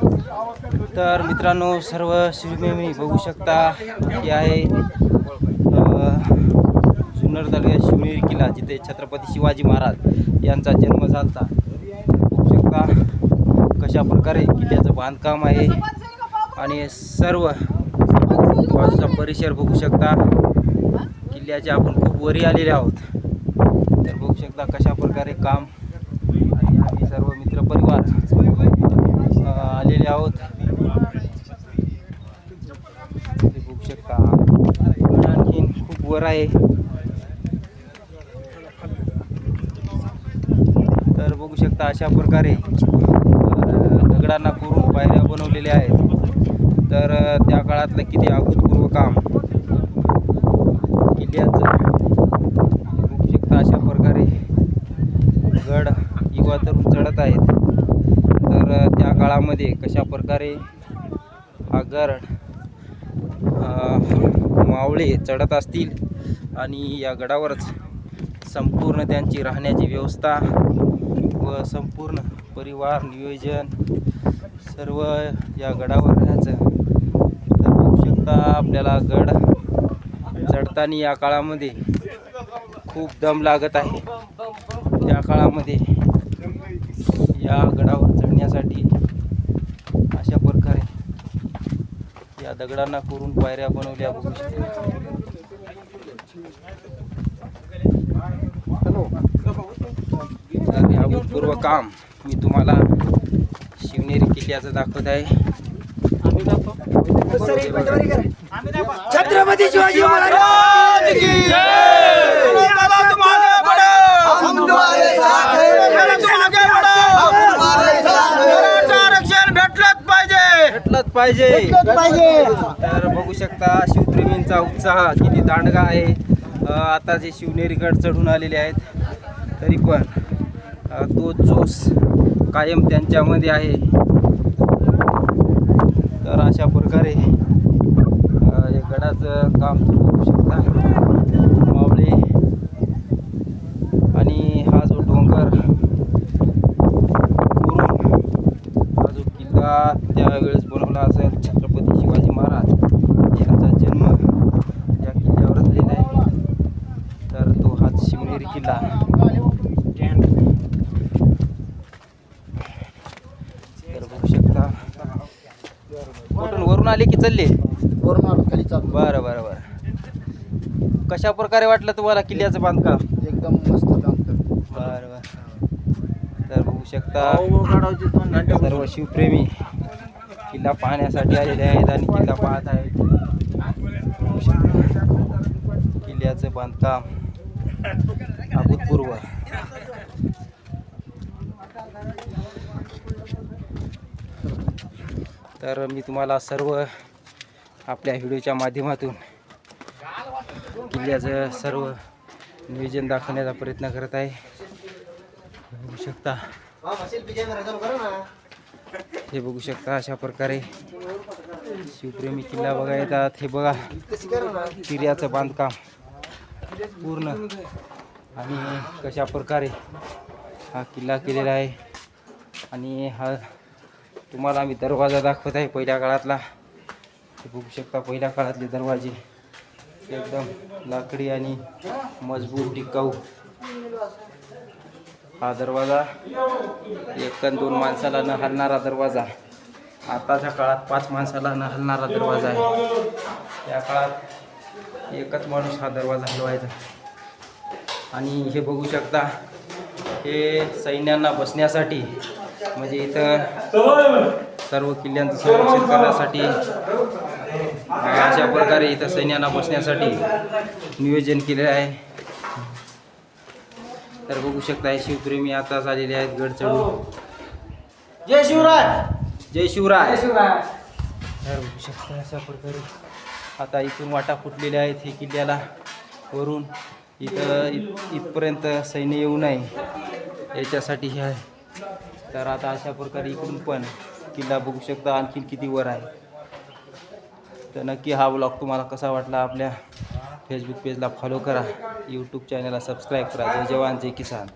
तर मित्रांनो सर्व शिवनेमी बघू शकता. की आहे अ, जुन्नर तालुक्यात शिवनेरी किल्ला जिथे छत्रपती शिवाजी महाराज यांचा जन्म झाला बघू शकता कशा प्रकारे किल्ल्याचं बांधकाम आहे. आणि सर्व बाजूचा परिसर बघू शकता. किल्ल्याच्या आपण खूप वरी आलेले आहोत. तर बघू शकता कशा प्रकारे काम आणि आम्ही सर्व मित्रपरिवार अ, आलेले आहोत ते बघू शकता पण आणखीन खूप वर आहे. तर बघू शकता अशा प्रकारे दगडांना करून पायऱ्या बनवलेल्या आहेत. तर त्या काळातलं किती अभूतपूर्व काम. किल्ल्याचं. बघू शकता अशा प्रकारे गड युवा तरुण चढत आहेत. तर त्या काळामध्ये कशा प्रकारे हा गड मावळे चढत असतील आणि या गडावरच संपूर्ण त्यांची राहण्याची व्यवस्था व संपूर्ण परिवार नियोजन सर्व या गडावर राहायचं. तर बघू शकता आपल्याला गड चढताना या काळामध्ये खूप दम लागत आहे. त्या काळामध्ये या गडावर चढण्यासाठी अशा प्रकारे या दगडांना करून पायऱ्या बनवल्या. बघू शकता तर अभूतपूर्व काम. मी तुम्हाला शिवनेरी किल्ल्याचं दाखवत आहे. हे. छत्रपती शिवाजी महाराज पाहिजे. तर बघू शकता शिवप्रेमींचा उत्साह किती दांडगा आहे. आता जे शिवनेरी गड चढून आलेले आहेत तरी पण तो जोश कायम त्यांच्यामध्ये आहे. तर अशा प्रकारे हे गडाचं काम बघू शकता. मावळे आणि हा जो डोंगर हा जो किल्ला त्यावेळेस बनवला असेल छत्रपती शिवाजी महाराज यांचा जन्म या किल्ल्यावर झालेला आहे तर तो हाच तर बघू शकता. कुठून वरून आले की चालले? वरून आलो, खाली चाललो. बरं बरं बरं. कशा प्रकारे वाटलं तुम्हाला किल्ल्याचं बांधकाम? एकदम मस्त काम करतो बरं बरं. तर बघू शकता सर्व शिवप्रेमी किल्ला पाहण्यासाठी आलेले आहेत आणि किल्ला पाहत आहेत. किल्ल्याचं बांधकाम. अभूतपूर्व. तर मी तुम्हाला सर्व आपल्या व्हिडिओच्या माध्यमातून किल्ल्याचं सर्व नियोजन दाखवण्याचा प्रयत्न करत आहे. बघू शकता. हे बघू शकता अशा प्रकारे शिवप्रेमी किल्ला बघा येतात हे बघा किल्ल्याचं बांधकाम. पूर्ण. आणि कशा प्रकारे हा किल्ला केलेला आहे. आणि हा तुम्हाला आम्ही दरवाजा दाखवत आहे पहिल्या काळातला. बघू शकता पहिल्या काळातले दरवाजे एकदम लाकडी आणि मजबूत टिकाऊ. हा दरवाजा एक दोन माणसाला न हलणारा दरवाजा. आताच्या काळात पाच माणसाला न हलणारा दरवाजा आहे. त्या काळात एकच माणूस हा दरवाजा हलवायचा. आणि हे बघू शकता हे सैन्यांना बसण्यासाठी म्हणजे इथं सर्व किल्ल्यांचं संरक्षण करण्यासाठी अशा प्रकारे इथं सैन्यांना बसण्यासाठी नियोजन केलेलं आहे. तर बघू शकता हे शिवप्रेमी आता झालेले आहेत गड चढून जय शिवराय! जय शिवराय! तर बघू शकता अशा प्रकारे आता इथून वाटा फुटलेल्या आहेत हे किल्ल्याला. वरून इथं इत इथपर्यंत सैन्य येऊ नये याच्यासाठी हे आहे. तर आता अशा प्रकारे इकडून पण किल्ला बघू शकता आणखीन किती वर आहे. तर नक्की हा ब्लॉग तुम्हाला कसा वाटला आपल्या फेसबुक पेजला फॉलो करा. यूट्यूब चॅनलला सबस्क्राईब करा. जय जवान जय किसान.